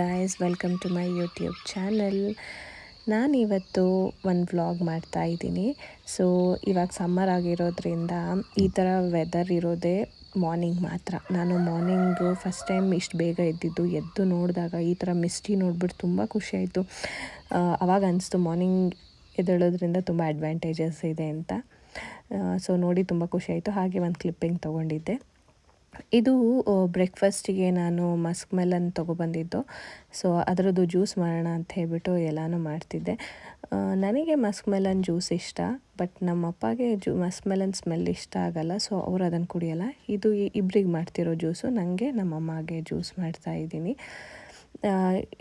Guys welcome to my YouTube channel ನಾನಿವತ್ತು ಒಂದು vlog ಮಾಡ್ತಾ ಇದ್ದೀನಿ. ಸೊ ಇವಾಗ ಸಮ್ಮರ್ ಆಗಿರೋದ್ರಿಂದ ಈ ಥರ ವೆದರ್ ಇರೋದೇ ಮಾರ್ನಿಂಗ್ ಮಾತ್ರ. ನಾನು ಮಾರ್ನಿಂಗು ಫಸ್ಟ್ ಟೈಮ್ ಇಷ್ಟು ಬೇಗ ಎದ್ದಿದ್ದು, ಎದ್ದು ನೋಡಿದಾಗ ಈ ಥರ ಮಿಸ್ಟಿ ನೋಡ್ಬಿಟ್ಟು ತುಂಬ ಖುಷಿಯಾಯಿತು ಅವಾಗ ಅನಿಸ್ತು ಮಾರ್ನಿಂಗ್ ಎದ್ದೇಳೋದ್ರಿಂದ ತುಂಬ ಅಡ್ವಾಂಟೇಜಸ್ ಇದೆ ಅಂತ. ಸೊ ನೋಡಿ ತುಂಬ ಖುಷಿಯಾಯಿತು ಹಾಗೆ ಒಂದು ಕ್ಲಿಪ್ಪಿಂಗ್ ತೊಗೊಂಡಿದ್ದೆ. ಇದು ಬ್ರೇಕ್ಫಾಸ್ಟಿಗೆ ನಾನು ಮಸ್ಕ್ ಮೆಲನ್ ತೊಗೊಬಂದಿದ್ದು. ಸೊ ಅದರದ್ದು ಜ್ಯೂಸ್ ಮಾಡೋಣ ಅಂತ ಹೇಳ್ಬಿಟ್ಟು ಎಲ್ಲನೂ ಮಾಡ್ತಿದ್ದೆ. ನನಗೆ ಮಸ್ಕ್ ಮೆಲನ್ ಜ್ಯೂಸ್ ಇಷ್ಟ ಬಟ್ ನಮ್ಮ ಅಪ್ಪಗೆ ಮಸ್ಕ್ ಮೆಲನ್ ಸ್ಮೆಲ್ ಇಷ್ಟ ಆಗಲ್ಲ ಸೊ ಅವ್ರು ಅದನ್ನು ಕುಡಿಯಲ್ಲ. ಇದು ಇಬ್ರಿಗೆ ಮಾಡ್ತಿರೋ ಜ್ಯೂಸು ನನಗೆ ನಮ್ಮ ಅಮ್ಮಗೆ ಜ್ಯೂಸ್ ಮಾಡ್ತಾ ಇದ್ದೀನಿ.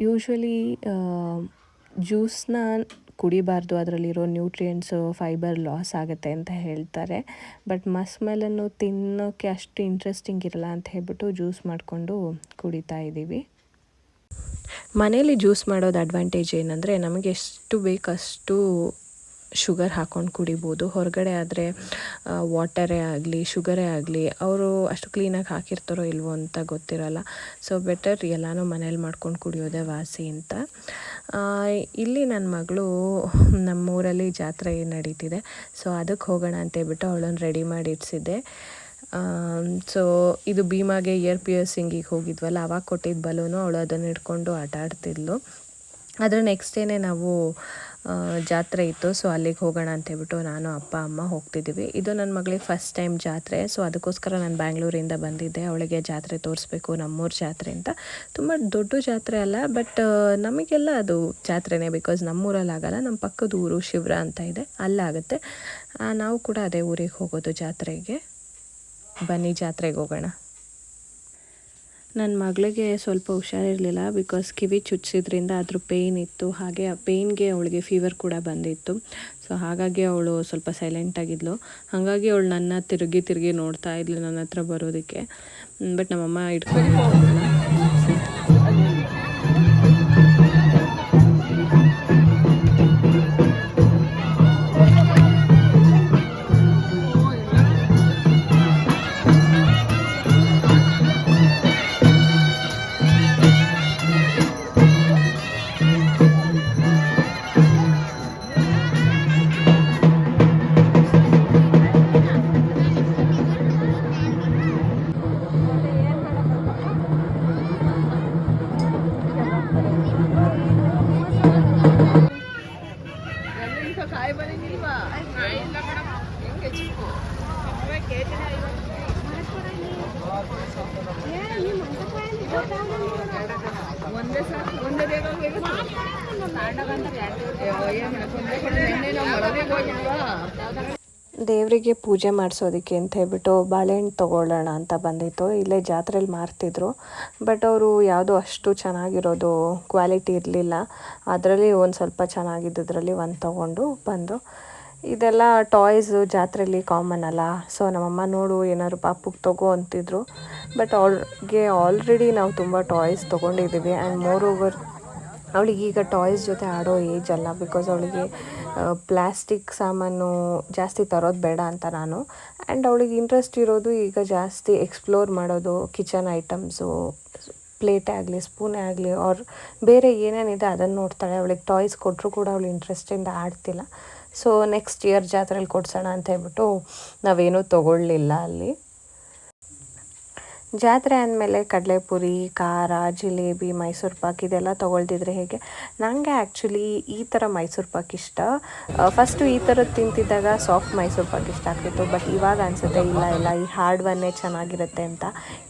ಯೂಶ್ವಲಿ ಜ್ಯೂಸ್ನ ಕುಡಿಬಾರ್ದು, ಅದರಲ್ಲಿರೋ ನ್ಯೂಟ್ರಿಯೆಂಟ್ಸು ಫೈಬರ್ ಲಾಸ್ ಆಗುತ್ತೆ ಅಂತ ಹೇಳ್ತಾರೆ. ಬಟ್ ಮಸ್ಮೆಲನ್ನು ತಿನ್ನೋಕ್ಕೆ ಅಷ್ಟು ಇಂಟ್ರೆಸ್ಟಿಂಗ್ ಇರಲ್ಲ ಅಂತ ಹೇಳ್ಬಿಟ್ಟು ಜ್ಯೂಸ್ ಮಾಡಿಕೊಂಡು ಕುಡಿತಾ ಇದ್ದೀವಿ. ಮನೇಲಿ ಜ್ಯೂಸ್ ಮಾಡೋದು ಅಡ್ವಾಂಟೇಜ್ ಏನಂದರೆ ನಮಗೆ ಎಷ್ಟು ಬೇಕಷ್ಟು ಶುಗರ್ ಹಾಕ್ಕೊಂಡು ಕುಡಿಬೋದು. ಹೊರಗಡೆ ಆದರೆ ವಾಟರೇ ಆಗಲಿ, ಶುಗರೇ ಆಗಲಿ, ಅವರು ಅಷ್ಟು ಕ್ಲೀನಾಗಿ ಹಾಕಿರ್ತಾರೋ ಇಲ್ವೋ ಅಂತ ಗೊತ್ತಿರಲ್ಲ. ಸೊ ಬೆಟರ್ ಎಲ್ಲನೂ ಮನೇಲಿ ಮಾಡ್ಕೊಂಡು ಕುಡಿಯೋದೇ ವಾಸಿ ಅಂತ. ಇಲ್ಲಿ ನನ್ನ ಮಗಳು ನಮ್ಮೂರಲ್ಲಿ ಜಾತ್ರೆ ನಡೀತಿದೆ. ಸೊ ಅದಕ್ಕೆ ಹೋಗೋಣ ಅಂತ ಹೇಳ್ಬಿಟ್ಟು ಅವಳನ್ನು ರೆಡಿ ಮಾಡಿ ಇಡ್ಸಿದ್ದೆ ಸೊ ಇದು ಭೀಮಾಗೆ ಇಯರ್ ಪಿಯರ್ಸಿಂಗಿಗೆ ಹೋಗಿದ್ವಲ್ಲ, ಅವಾಗ ಕೊಟ್ಟಿದ್ದ ಬಲೂನು ಅವಳು ಅದನ್ನು ಹಿಡ್ಕೊಂಡು ಆಟ ಆಡ್ತಿದ್ಲು ಅದರ ನೆಕ್ಸ್ಟ್ ಡೇನೆ ನಾವು ಜಾತ್ರೆ ಇತ್ತು. ಸೊ ಅಲ್ಲಿಗೆ ಹೋಗೋಣ ಅಂತ ಹೇಳ್ಬಿಟ್ಟು ನಾನು, ಅಪ್ಪ, ಅಮ್ಮ ಹೋಗ್ತಿದ್ದೀವಿ. ಇದು ನನ್ನ ಮಗಳಿಗೆ ಫಸ್ಟ್ ಟೈಮ್ ಜಾತ್ರೆ. ಸೊ ಅದಕ್ಕೋಸ್ಕರ ನಾನು ಬ್ಯಾಂಗ್ಳೂರಿಂದ ಬಂದಿದ್ದೆ. ಅವಳಿಗೆ ಜಾತ್ರೆ ತೋರಿಸ್ಬೇಕು, ನಮ್ಮೂರ ಜಾತ್ರೆ ಅಂತ. ತುಂಬ ದೊಡ್ಡ ಜಾತ್ರೆ ಅಲ್ಲ ಬಟ್ ನಮಗೆಲ್ಲ ಅದು ಜಾತ್ರೆನೇ ಬಿಕಾಸ್ ನಮ್ಮೂರಲ್ಲಿ ಆಗಲ್ಲ. ನಮ್ಮ ಪಕ್ಕದ ಊರು ಶಿವ್ರ ಅಂತ ಇದೆ. ಅಲ್ಲಾಗುತ್ತೆ. ನಾವು ಕೂಡ ಅದೇ ಊರಿಗೆ ಹೋಗೋದು ಜಾತ್ರೆಗೆ. ಬನ್ನಿ ಜಾತ್ರೆಗೆ ಹೋಗೋಣ. ನನ್ನ ಮಗಳಿಗೆ ಸ್ವಲ್ಪ ಹುಷಾರಿರಲಿಲ್ಲ ಬಿಕಾಸ್ ಕಿವಿ ಚುಚ್ಚಿದ್ರಿಂದ ಅದ್ರ ಪೇಯ್ನ್ ಇತ್ತು. ಹಾಗೆ ಆ ಪೇಯ್ನ್ಗೆ ಅವಳಿಗೆ ಫೀವರ್ ಕೂಡ ಬಂದಿತ್ತು. ಸೊ ಹಾಗಾಗಿ ಅವಳು ಸ್ವಲ್ಪ ಸೈಲೆಂಟಾಗಿದ್ಲು ಹಾಗಾಗಿ ಅವಳು ನನ್ನ ತಿರುಗಿ ತಿರುಗಿ ನೋಡ್ತಾ ಇದ್ಲು ನನ್ನ ಹತ್ರ ಬರೋದಕ್ಕೆ. ಬಟ್ ನಮ್ಮಮ್ಮ ಇಟ್ಕೊಂಡು ದೇವರಿಗೆ ಪೂಜೆ ಮಾಡಿಸೋದಕ್ಕೆ ಅಂತ ಹೇಳ್ಬಿಟ್ಟು ಬಾಳೆಹಣ್ಣು ತೊಗೊಳ್ಳೋಣ ಅಂತ ಬಂದಿತ್ತು. ಇಲ್ಲೇ ಜಾತ್ರೆಯಲ್ಲಿ ಮಾರ್ತಿದ್ರು. ಬಟ್ ಅವರು ಯಾವುದೋ ಅಷ್ಟು ಚೆನ್ನಾಗಿರೋದು ಕ್ವಾಲಿಟಿ ಇರಲಿಲ್ಲ. ಅದರಲ್ಲಿ ಒಂದು ಸ್ವಲ್ಪ ಚೆನ್ನಾಗಿದ್ದದ್ರಲ್ಲಿ ಒಂದು ತೊಗೊಂಡು ಬಂದು ಇದೆಲ್ಲ ಟಾಯ್ಸ್ ಜಾತ್ರೆಯಲ್ಲಿ ಕಾಮನ್ ಅಲ್ಲ. ಸೊ ನಮ್ಮಮ್ಮ ನೋಡು, ಏನಾದ್ರು ಪಾಪುಗೆ ತಗೋ ಅಂತಿದ್ರು. ಬಟ್ ಅವ್ಳಿಗೆ ಆಲ್ರೆಡಿ ನಾವು ತುಂಬ ಟಾಯ್ಸ್ ತೊಗೊಂಡಿದ್ದೀವಿ ಆ್ಯಂಡ್ ಮೋರ್ ಓವರ್ ಅವಳಿಗೆ ಈಗ ಟಾಯ್ಸ್ ಜೊತೆ ಆಡೋ ಏಜ್ ಅಲ್ಲ. ಬಿಕಾಸ್ ಅವಳಿಗೆ ಪ್ಲಾಸ್ಟಿಕ್ ಸಾಮಾನು ಜಾಸ್ತಿ ತರೋದು ಬೇಡ ಅಂತ ನಾನು. ಆ್ಯಂಡ್ ಅವಳಿಗೆ ಇಂಟ್ರೆಸ್ಟ್ ಇರೋದು ಈಗ ಜಾಸ್ತಿ ಎಕ್ಸ್ಪ್ಲೋರ್ ಮಾಡೋದು ಕಿಚನ್ ಐಟಮ್ಸು ಪ್ಲೇಟೇ ಆಗಲಿ ಸ್ಪೂನೇ ಆಗಲಿ ಅವ್ರು ಬೇರೆ ಏನೇನಿದೆ ಅದನ್ನು ನೋಡ್ತಾಳೆ. ಅವಳಿಗೆ ಟಾಯ್ಸ್ ಕೊಟ್ಟರು ಕೂಡ ಅವಳು ಇಂಟ್ರೆಸ್ಟಿಂದ ಆಡ್ತಿಲ್ಲ. ಸೊ ನೆಕ್ಸ್ಟ್ ಇಯರ್ ಜಾತ್ರೆಯಲ್ಲಿ ಕೊಡ್ಸೋಣ ಅಂತ ಹೇಳ್ಬಿಟ್ಟು ನಾವೇನೂ ತೊಗೊಳ್ಳಿಲ್ಲ ಅಲ್ಲಿ. ಜಾತ್ರೆ ಅಂದಮೇಲೆ ಕಡಲೆಪುರಿ, ಖಾರ, ಜಿಲೇಬಿ, ಮೈಸೂರು ಪಾಕ್ ಇದೆಲ್ಲ ತೊಗೊಳ್ತಿದ್ರೆ ಹೇಗೆ? ನನಗೆ ಆ್ಯಕ್ಚುಲಿ ಈ ಥರ ಮೈಸೂರು ಪಾಕ್ ಇಷ್ಟ. ಫಸ್ಟು ಈ ಥರದ್ದು ತಿಂತಿದ್ದಾಗ ಸಾಫ್ಟ್ ಮೈಸೂರು ಪಾಕ್ ಇಷ್ಟ ಆಗ್ತಿತ್ತು. ಬಟ್ ಇವಾಗ ಅನಿಸುತ್ತೆ, ಇಲ್ಲ ಇಲ್ಲ, ಈ ಹಾರ್ಡ್ ಒನ್ನೇ ಚೆನ್ನಾಗಿರುತ್ತೆ ಅಂತ.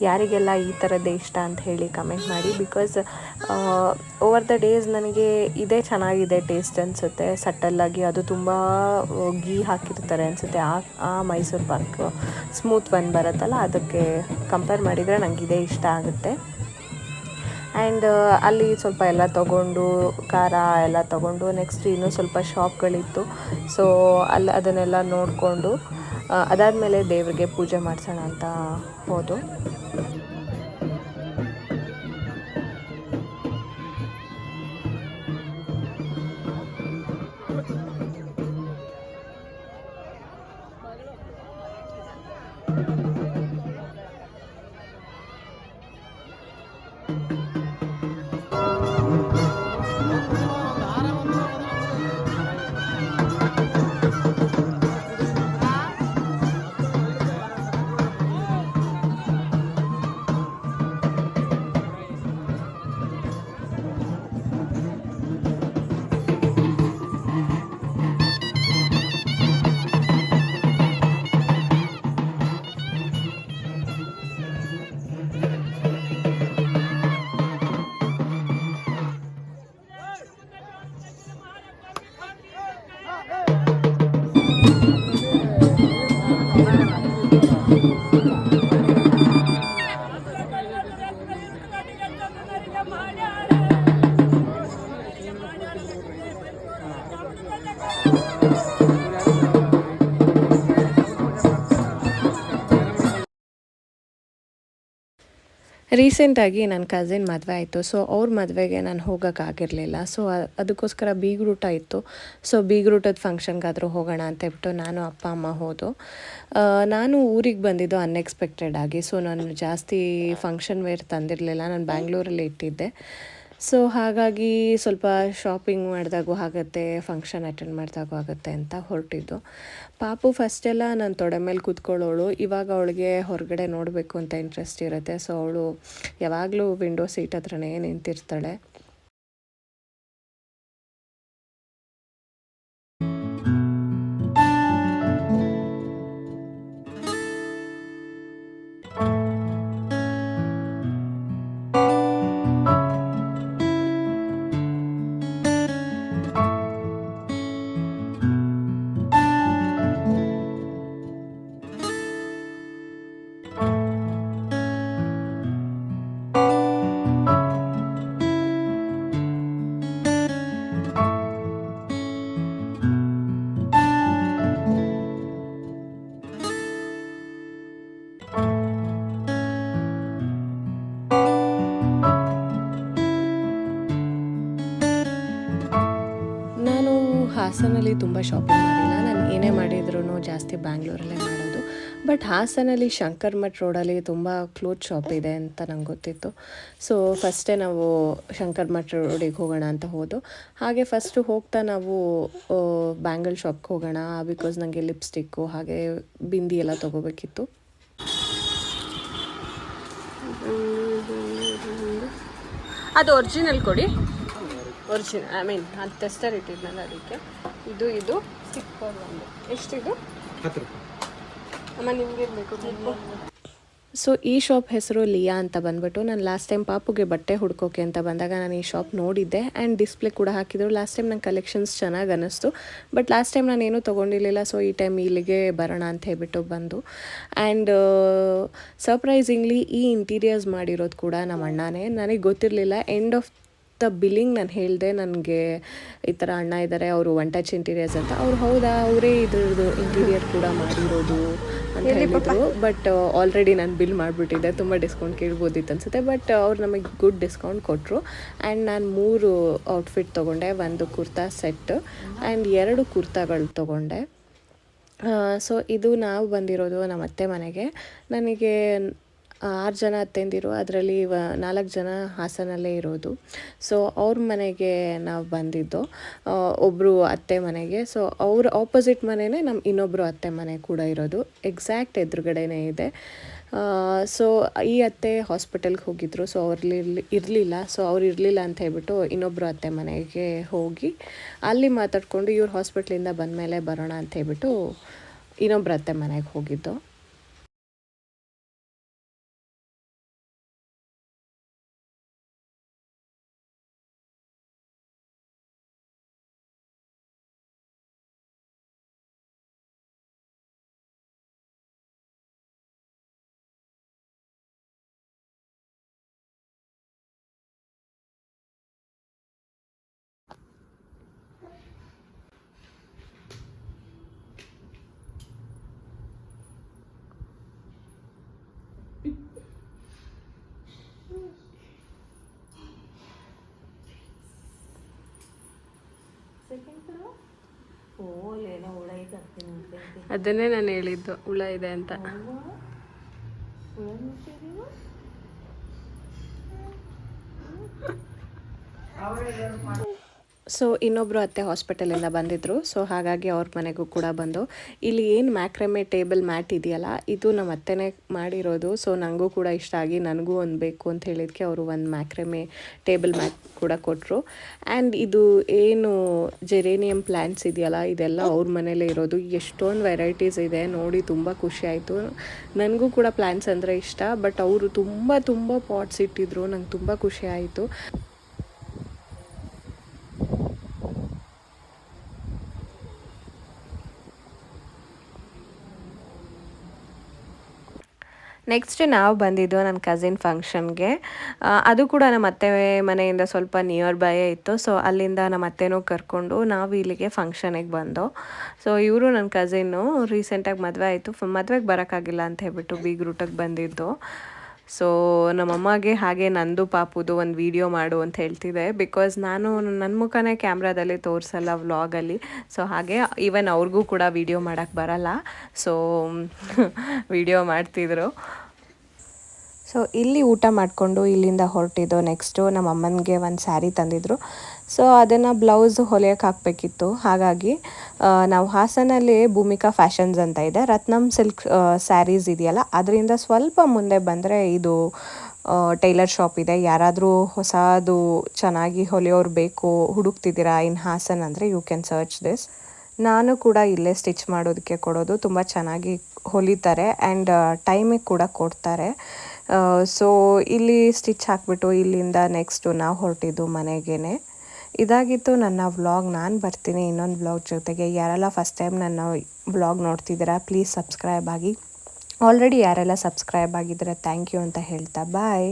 ಯಾರಿಗೆಲ್ಲ ಈ ಥರದ್ದೇ ಇಷ್ಟ ಅಂತ ಹೇಳಿ ಕಮೆಂಟ್ ಮಾಡಿ. ಬಿಕಾಸ್ ಓವರ್ ದ ಡೇಸ್ ನನಗೆ ಇದೇ ಚೆನ್ನಾಗಿದೆ ಟೇಸ್ಟ್ ಅನಿಸುತ್ತೆ. ಸಟ್ಟಲ್ಲಾಗಿ ಅದು ತುಂಬ ಗೀ ಹಾಕಿರ್ತಾರೆ ಅನಿಸುತ್ತೆ. ಆ ಆ ಮೈಸೂರು ಪಾಕ್ ಸ್ಮೂತ್ ಒನ್ ಬರುತ್ತಲ್ಲ, ಅದಕ್ಕೆ ಕಂಪೇರ್ ಮಾಡಿದರೆ ನನಗೆ ಇದೇ ಇಷ್ಟ ಆಗುತ್ತೆ. ಆ್ಯಂಡ್ ಅಲ್ಲಿ ಸ್ವಲ್ಪ ಎಲ್ಲ ತೊಗೊಂಡು, ಖಾರ ಎಲ್ಲ ತೊಗೊಂಡು ನೆಕ್ಸ್ಟ್ ಇನ್ನೂ ಸ್ವಲ್ಪ ಶಾಪ್ಗಳಿತ್ತು ಸೊ ಅಲ್ಲಿ ಅದನ್ನೆಲ್ಲ ನೋಡಿಕೊಂಡು ಅದಾದಮೇಲೆ ದೇವರಿಗೆ ಪೂಜೆ ಮಾಡಿಸೋಣ ಅಂತ ಹೋದು. ರೀಸೆಂಟಾಗಿ ನನ್ನ ಕಸಿನ್ ಮದುವೆ ಆಯಿತು. ಸೊ ಅವ್ರ ಮದುವೆಗೆ ನಾನು ಹೋಗೋಕ್ಕಾಗಿರಲಿಲ್ಲ ಸೊ ಅದಕ್ಕೋಸ್ಕರ ಬೀಗ್ರೂಟ ಇತ್ತು. ಸೊ ಬೀಗ್ರೂಟದ ಫಂಕ್ಷನ್ಗಾದರೂ ಹೋಗೋಣ ಅಂತ ಹೇಳ್ಬಿಟ್ಟು ನಾನು ಅಪ್ಪ, ಅಮ್ಮ ಹೋದು. ನಾನು ಊರಿಗೆ ಬಂದಿದ್ದು ಅನ್ಎಕ್ಸ್ಪೆಕ್ಟೆಡ್ ಆಗಿ. ಸೊ ನಾನು ಜಾಸ್ತಿ ಫಂಕ್ಷನ್ ವೇರ್ ತಂದಿರಲಿಲ್ಲ. ನಾನು ಬ್ಯಾಂಗ್ಳೂರಲ್ಲಿ ಇಟ್ಟಿದ್ದೆ. ಸೊ ಹಾಗಾಗಿ ಸ್ವಲ್ಪ ಶಾಪಿಂಗ್ ಮಾಡಿದಾಗೂ ಆಗುತ್ತೆ ಫಂಕ್ಷನ್ ಅಟೆಂಡ್ ಮಾಡಿದಾಗೂ ಆಗುತ್ತೆ ಅಂತ ಹೊರಟಿದ್ದು. ಪಾಪು ಫಸ್ಟೆಲ್ಲ ನಾನು ತೊಡೆ ಮೇಲೆ ಕೂತ್ಕೊಳ್ಳೋಳು. ಇವಾಗ ಅವಳಿಗೆ ಹೊರಗಡೆ ನೋಡಬೇಕು ಅಂತ ಇಂಟ್ರೆಸ್ಟ್ ಇರುತ್ತೆ. ಸೊ ಅವಳು ಯಾವಾಗಲೂ ವಿಂಡೋ ಸೀಟ್ ಹತ್ರನೇ ನಿಂತಿರ್ತಾಳೆ. ಹಾಸನಲ್ಲಿ ತುಂಬ ಶಾಪಿಂಗ್ ಮಾಡಿಲ್ಲ. ನಾನು ಏನೇ ಮಾಡಿದ್ರು ಜಾಸ್ತಿ ಬ್ಯಾಂಗ್ಳೂರಲ್ಲೇ ಮಾಡೋದು. ಬಟ್ ಹಾಸನಲ್ಲಿ ಶಂಕರ್ ಮಠ್ ರೋಡಲ್ಲಿ ತುಂಬ ಕ್ಲೋತ್ ಶಾಪ್ ಇದೆ ಅಂತ ನಂಗೆ ಗೊತ್ತಿತ್ತು. ಸೊ ಫಸ್ಟೇ ನಾವು ಶಂಕರ್ ಮಠ್ ರೋಡಿಗೆ ಹೋಗೋಣ ಅಂತ ಹೋದು. ಹಾಗೆ ಫಸ್ಟು ಹೋಗ್ತಾ ನಾವು ಬ್ಯಾಂಗಲ್ ಶಾಪ್ಗೆ ಹೋಗೋಣ. ಬಿಕಾಸ್ ನನಗೆ ಲಿಪ್ಸ್ಟಿಕ್ಕು ಹಾಗೆ ಬಿಂದಿ ಎಲ್ಲ ತೊಗೋಬೇಕಿತ್ತು. ಅದು ಒರಿಜಿನಲ್ ಕೊಡಿ. ಒರಿಜಿನಲ್ ಐ ಮೀನ್ ಅದು ಟೆಸ್ಟರ್ ಇಟ್ಟಿದ್ನಲ್ಲ ಅದಕ್ಕೆ. ಇದು ಇದು. ಸಿಪ್ಪರ್ ಒಂದು ಎಷ್ಟಿದು ಹತ್ತು ರೂಪಾಯಿ. ಅಮ್ಮ ನಿಮ್ಗೆ ಬೇಕು ಸೊ ಈ ಶಾಪ್ ಹೆಸರು ಲಿಯಾ ಅಂತ ಬಂದ್ಬಿಟ್ಟು ನಾನು ಲಾಸ್ಟ್ ಟೈಮ್ ಪಾಪುಗೆ ಬಟ್ಟೆ ಹುಡ್ಕೋಕೆ ಅಂತ ಬಂದಾಗ ನಾನು ಈ ಶಾಪ್ ನೋಡಿದ್ದೆ ಆ್ಯಂಡ್ ಡಿಸ್ಪ್ಲೇ ಕೂಡ ಹಾಕಿದ್ರು. ಲಾಸ್ಟ್ ಟೈಮ್ ನಂಗೆ ಕಲೆಕ್ಷನ್ಸ್ ಚೆನ್ನಾಗಿ ಅನ್ನಿಸ್ತು ಬಟ್ ಲಾಸ್ಟ್ ಟೈಮ್ ನಾನು ಏನೂ ತೊಗೊಂಡಿರಲಿಲ್ಲ. ಸೊ ಈ ಟೈಮ್ ಇಲ್ಲಿಗೆ ಬರೋಣ ಅಂತ ಹೇಳ್ಬಿಟ್ಟು ಬಂದು. ಆ್ಯಂಡ್ ಸರ್ಪ್ರೈಸಿಂಗ್ಲಿ ಈ ಇಂಟೀರಿಯರ್ಸ್ ಮಾಡಿರೋದು ಕೂಡ ನಮ್ಮ ಅಣ್ಣನೇ. ನನಗೆ ಗೊತ್ತಿರಲಿಲ್ಲ. ಎಂಡ್ ಆಫ್ ದ ಬಿಲ್ಲಿಂಗ್ ನಾನು ಹೇಳಿದೆ ನನಗೆ ಈ ಥರ ಅಣ್ಣ ಇದ್ದಾರೆ ಅವರು ಒನ್ ಟಚ್ ಇಂಟೀರಿಯರ್ಸ್ ಅಂತ. ಅವ್ರು ಹೌದಾ ಅವರೇ ಇದ್ರದ್ದು ಇಂಟೀರಿಯರ್ ಕೂಡ ಮಾಡಿರೋದು ಅಂತ ಹೇಳಿದ್ರು. ಬಟ್ ಆಲ್ರೆಡಿ ನಾನು ಬಿಲ್ ಮಾಡಿಬಿಟ್ಟಿದ್ದೆ. ತುಂಬ ಡಿಸ್ಕೌಂಟ್ ಕೇಳ್ಬೋದಿತ್ತು ಅನಿಸುತ್ತೆ ಬಟ್ ಅವ್ರು ನಮಗೆ ಗುಡ್ ಡಿಸ್ಕೌಂಟ್ ಕೊಟ್ಟರು ಆ್ಯಂಡ್ ನಾನು ಮೂರು ಔಟ್ಫಿಟ್ ತೊಗೊಂಡೆ. ಒಂದು ಕುರ್ತಾ ಸೆಟ್ ಆ್ಯಂಡ್ ಎರಡು ಕುರ್ತಾಗಳು ತೊಗೊಂಡೆ. ಸೊ ಇದು ನಾವು ಬಂದಿರೋದು ನಮ್ಮ ಅತ್ತೆ ಮನೆಗೆ. ನನಗೆ ಆರು ಜನ ಅತ್ತೆಂದಿರು, ಅದರಲ್ಲಿ ನಾಲ್ಕು ಜನ ಹಾಸನಲ್ಲೇ ಇರೋದು. ಸೊ ಅವ್ರ ಮನೆಗೆ ನಾವು ಬಂದಿದ್ದು. ಒಬ್ಬರು ಅತ್ತೆ ಮನೆಗೆ. ಸೊ ಅವ್ರ ಆಪೋಸಿಟ್ ಮನೆಯೇ ನಮ್ಮ ಇನ್ನೊಬ್ಬರು ಅತ್ತೆ ಮನೆ ಕೂಡ ಇರೋದು. ಎಕ್ಸಾಕ್ಟ್ ಎದುರುಗಡೆನೇ ಇದೆ. ಸೊ ಈ ಅತ್ತೆ ಹಾಸ್ಪಿಟಲ್ಗೆ ಹೋಗಿದ್ರು. ಸೊ ಅವ್ರಲ್ಲಿ ಇರಲಿಲ್ಲ. ಸೊ ಅವ್ರು ಇರಲಿಲ್ಲ ಅಂತ ಹೇಳ್ಬಿಟ್ಟು ಇನ್ನೊಬ್ಬರು ಅತ್ತೆ ಮನೆಗೆ ಹೋಗಿ ಅಲ್ಲಿ ಮಾತಾಡಿಕೊಂಡು ಇವ್ರು ಹಾಸ್ಪಿಟ್ಲಿಂದ ಬಂದಮೇಲೆ ಬರೋಣ ಅಂತ ಹೇಳ್ಬಿಟ್ಟು ಇನ್ನೊಬ್ಬರು ಅತ್ತೆ ಮನೆಗೆ ಹೋಗಿದ್ದು. ಅದನ್ನೇ ನಾನು ಹೇಳಿದ್ದು ಹುಳ ಇದೆ ಅಂತ. ಸೊ ಇನ್ನೊಬ್ಬರು ಅತ್ತೆ ಹಾಸ್ಪಿಟಲಿಂದ ಬಂದಿದ್ದರು ಸೊ ಹಾಗಾಗಿ ಅವ್ರ ಮನೆಗೂ ಕೂಡ ಬಂದು, ಇಲ್ಲಿ ಏನು ಮ್ಯಾಕ್ರಮೆ ಟೇಬಲ್ ಮ್ಯಾಟ್ ಇದೆಯಲ್ಲ, ಇದು ನಮ್ಮ ಅತ್ತೆನೇ ಮಾಡಿರೋದು. ಸೊ ನನಗೂ ಕೂಡ ಇಷ್ಟ ಆಗಿ ನನಗೂ ಒಂದು ಬೇಕು ಅಂತ ಹೇಳಿದಕ್ಕೆ ಅವರು ಒಂದು ಮ್ಯಾಕ್ರಮೆ ಟೇಬಲ್ ಮ್ಯಾಟ್ ಕೂಡ ಕೊಟ್ಟರು ಆ್ಯಂಡ್ ಇದು ಏನು ಜೆರೇನಿಯಂ ಪ್ಲ್ಯಾಂಟ್ಸ್ ಇದೆಯಲ್ಲ, ಇದೆಲ್ಲ ಅವ್ರ ಮನೇಲೇ ಇರೋದು. ಎಷ್ಟೊಂದು ವೆರೈಟೀಸ್ ಇದೆ, ನೋಡಿ ತುಂಬ ಖುಷಿ ಆಯಿತು. ನನಗೂ ಕೂಡ ಪ್ಲ್ಯಾಂಟ್ಸ್ ಅಂದರೆ ಇಷ್ಟ ಬಟ್ ಅವರು ತುಂಬ ತುಂಬ ಪಾಟ್ಸ್ ಇಟ್ಟಿದ್ರು. ನಂಗೆ ತುಂಬ ಖುಷಿ ಆಯಿತು. ನೆಕ್ಸ್ಟ್ ನಾವು ಬಂದಿದ್ದು ನನ್ನ ಕಸಿನ್ ಫಂಕ್ಷನ್ಗೆ ಅದು ಕೂಡ ನಮ್ಮ ಅತ್ತೆ ಮನೆಯಿಂದ ಸ್ವಲ್ಪ ನಿಯರ್ ಬೈಯೇ ಇತ್ತು. ಸೊ ಅಲ್ಲಿಂದ ನಮ್ಮ ಅತ್ತೆನೂ ಕರ್ಕೊಂಡು ನಾವು ಇಲ್ಲಿಗೆ ಫಂಕ್ಷನಿಗೆ ಬಂದು. ಸೊ ಇವರು ನನ್ನ ಕಸಿನ್ನು ರೀಸೆಂಟಾಗಿ ಮದುವೆ ಆಯಿತು. ಮದುವೆಗೆ ಬರೋಕ್ಕಾಗಿಲ್ಲ ಅಂತ ಹೇಳ್ಬಿಟ್ಟು ಬೀಗ್ರೂಟಕ್ಕೆ ಬಂದಿದ್ದು. ಸೊ ನಮ್ಮಮ್ಮಗೆ ಹಾಗೆ ನಂದು ಪಾಪುದು ಒಂದು ವಿಡಿಯೋ ಮಾಡು ಅಂತ ಹೇಳ್ತಿದ್ದೆ ಬಿಕಾಸ್ ನಾನು ನನ್ನ ಮುಖನೇ ಕ್ಯಾಮ್ರಾದಲ್ಲಿ ತೋರಿಸಲ್ಲ ವ್ಲಾಗಲ್ಲಿ. ಸೊ ಹಾಗೆ ಈವನ್ ಅವ್ರಿಗೂ ಕೂಡ ವಿಡಿಯೋ ಮಾಡೋಕ್ಕೆ ಬರಲ್ಲ. ಸೊ ವಿಡಿಯೋ ಮಾಡ್ತಿದ್ರು. ಸೊ ಇಲ್ಲಿ ಊಟ ಮಾಡಿಕೊಂಡು ಇಲ್ಲಿಂದ ಹೊರಟಿದ್ದು. ನೆಕ್ಸ್ಟು ನಮ್ಮ ಅಮ್ಮನಿಗೆ ಒಂದು ಸ್ಯಾರಿ ತಂದಿದ್ರು. ಸೊ ಅದನ್ನು ಬ್ಲೌಸ್ ಹೊಲಿಯೋಕೆ ಹಾಕಬೇಕಿತ್ತು. ಹಾಗಾಗಿ ನಾವು ಹಾಸನಲ್ಲಿ ಭೂಮಿಕಾ ಫ್ಯಾಷನ್ಸ್ ಅಂತ ಇದೆ. ರತ್ನಂ ಸಿಲ್ಕ್ ಸ್ಯಾರೀಸ್ ಇದೆಯಲ್ಲ, ಅದರಿಂದ ಸ್ವಲ್ಪ ಮುಂದೆ ಬಂದರೆ ಇದು ಟೈಲರ್ ಶಾಪ್ ಇದೆ. ಯಾರಾದರೂ ಹೊಸದು ಚೆನ್ನಾಗಿ ಹೊಲಿಯೋರು ಬೇಕು, ಹುಡುಕ್ತಿದ್ದೀರಾ ಇನ್ ಹಾಸನ್ ಅಂದರೆ ಯು ಕ್ಯಾನ್ ಸರ್ಚ್ ದಿಸ್ ನಾನು ಕೂಡ ಇಲ್ಲೇ ಸ್ಟಿಚ್ ಮಾಡೋದಕ್ಕೆ ಕೊಡೋದು. ತುಂಬ ಚೆನ್ನಾಗಿ ಹೊಲಿತಾರೆ ಆ್ಯಂಡ್ ಟೈಮಿಗೆ ಕೂಡ ಕೊಡ್ತಾರೆ. ಸೊ ಇಲ್ಲಿ ಸ್ಟಿಚ್ ಹಾಕ್ಬಿಟ್ಟು ಇಲ್ಲಿಂದ ನೆಕ್ಸ್ಟು ನಾವು ಹೊರಟಿದ್ದು ಮನೆಗೇ ಇದಾಗಿತ್ತು ನನ್ನ ವ್ಲಾಗ್ ನಾನು ಬರ್ತೀನಿ ಇನ್ನೊಂದು ವ್ಲಾಗ್ ಜೊತೆಗೆ. ಯಾರೆಲ್ಲ ಫಸ್ಟ್ ಟೈಮ್ ನನ್ನ ವ್ಲಾಗ್ ನೋಡ್ತಿದ್ದೀರಾ ಪ್ಲೀಸ್ ಸಬ್ಸ್ಕ್ರೈಬ್ ಆಗಿ. ಆಲ್ರೆಡಿ ಯಾರೆಲ್ಲ ಸಬ್ಸ್ಕ್ರೈಬ್ ಆಗಿದ್ದಾರೆ ಥ್ಯಾಂಕ್ ಯು ಅಂತ ಹೇಳ್ತಾ ಬಾಯ್